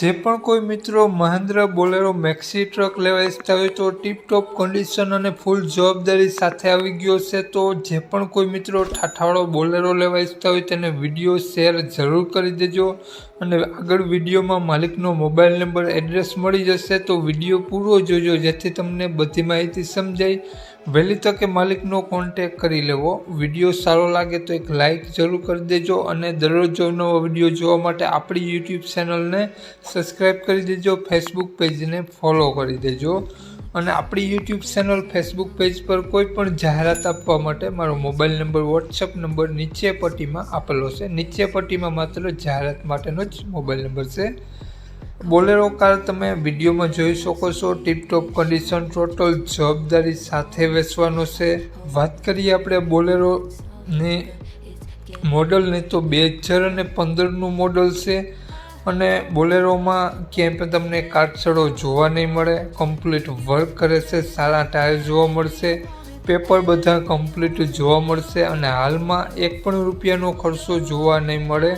જે પણ કોઈ મિત્રો મહેન્દ્ર બોલેરો મેક્સી ટ્રક લેવા ઈચ્છતા હોય તો ટીપટોપ કન્ડિશન અને ફૂલ જવાબદારી સાથે આવી ગયો છે, તો જે પણ કોઈ મિત્રો ઠાઠાવાળો બોલેરો લેવા ઈચ્છતા હોય તેને વીડિયો શેર જરૂર કરી દેજો. અને આગળ વિડીયોમાં માલિકનો મોબાઈલ નંબર એડ્રેસ મળી જશે, તો વીડિયો પૂરો જોજો, જેથી તમને બધી માહિતી સમજાય. વહેલી તકે માલિકનો કોન્ટેક કરી લેવો. વીડિયો સારો લાગે તો એક લાઇક જરૂર કરી દેજો અને દરરોજ નવો વીડિયો જોવા માટે આપણી યુટ્યુબ ચેનલને સબસ્ક્રાઈબ કરી દેજો ફેસબુક પેજને ફોલો કરી દેજો અને આપણી યુટ્યુબ ચેનલ ફેસબુક પેજ પર કોઈ પણ જાહેરાત આપવા માટે મારો મોબાઈલ નંબર વોટ્સઅપ નંબર નીચે પટ્ટીમાં આપેલો છે. નીચે પટ્ટીમાં માત્ર જાહેરાત માટેનો જ મોબાઈલ નંબર છે. બોલેરો કાર તમે વિડીયોમાં જોઈ શકો છો. ટીપટોપ કન્ડિશન ટોટલ જવાબદારી સાથે વેચવાનો છે. વાત કરીએ આપણે બોલેરોની મોડલની તો બે હજાર અને પંદરનું મોડલ છે અને બોલેરોમાં ક્યાંય પણ તમને કાટસડો જોવા નહીં મળે. કમ્પ્લીટ વર્ક કરે છે, સારા ટાયર જોવા મળશે પેપર બધા કમ્પ્લીટ જોવા મળશે અને હાલમાં એક પણ રૂપિયાનો ખર્ચો જોવા નહીં મળે.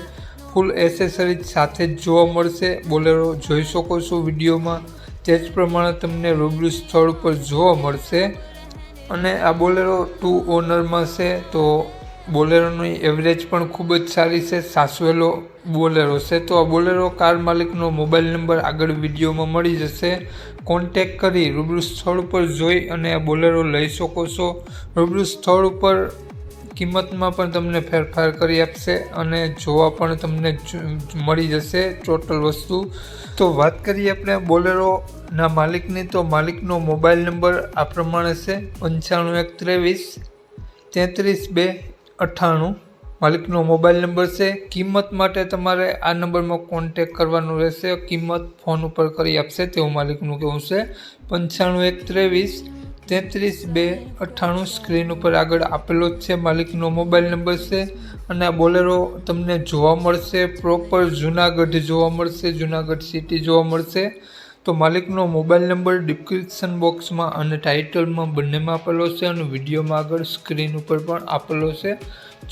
ફૂલ એસેસરીઝ સાથે જ જોવા મળશે. બોલેરો જોઈ શકો છો વિડીયોમાં. તે જ પ્રમાણે તમને રૂબરૂ સ્થળ ઉપર જોવા મળશે. અને આ બોલેરો ટુ ઓનરમાં છે, તો બોલેરોની એવરેજ પણ ખૂબ જ સારી છે, સાસવેલો બોલેરો છે. તો આ બોલેરો કાર માલિકનો મોબાઈલ નંબર આગળ વિડીયોમાં મળી જશે. કોન્ટેક કરી રૂબરૂ સ્થળ પર જોઈ અને આ બોલેરો લઈ શકો છો. રૂબરૂ સ્થળ ઉપર કિંમતમાં પણ તમને ફેરફાર કરી આપશે અને જોવા પણ તમને મળી જશે ટોટલ વસ્તુ. તો વાત કરીએ આપણે બોલેરોના માલિકની, તો માલિકનો મોબાઈલ નંબર આ પ્રમાણે છે પંચાણું એક ત્રેવીસ તેત્રીસ બે, અઠ્ઠાણું. માલિકનો મોબાઈલ નંબર છે. કિંમત માટે તમારે આ નંબરમાં કોન્ટેક કરવાનું રહેશે. કિંમત ફોન ઉપર કરી આપશે, તેવું માલિકનું કહેવું છે. પંચાણું એક ત્રેવીસ તેત્રીસ બે અઠ્ઠાણું સ્ક્રીન ઉપર આગળ આપેલો જ છે. માલિકનો મોબાઈલ નંબર છે અને આ બોલેરો તમને જોવા મળશે. પ્રોપર જુનાગઢ જોવા મળશે, જુનાગઢ સિટી જોવા મળશે. તો માલિકનો મોબાઈલ નંબર ડિસ્ક્રિપ્શન બોક્સમાં અને ટાઇટલમાં બંનેમાં આપેલો છે અને વિડીયોમાં આગળ સ્ક્રીન ઉપર પણ આપેલો છે.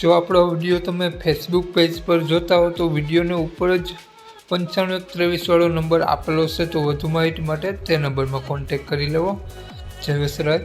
જો આપણો વીડિયો તમે ફેસબુક પેજ પર જોતા હો તો વિડીયોને ઉપર જ પંચાણું ત્રેવીસવાળો નંબર આપેલો છે. તો વધુ માહિતી માટે તે નંબરમાં કોન્ટેક કરી લેવો. જય વસરાજ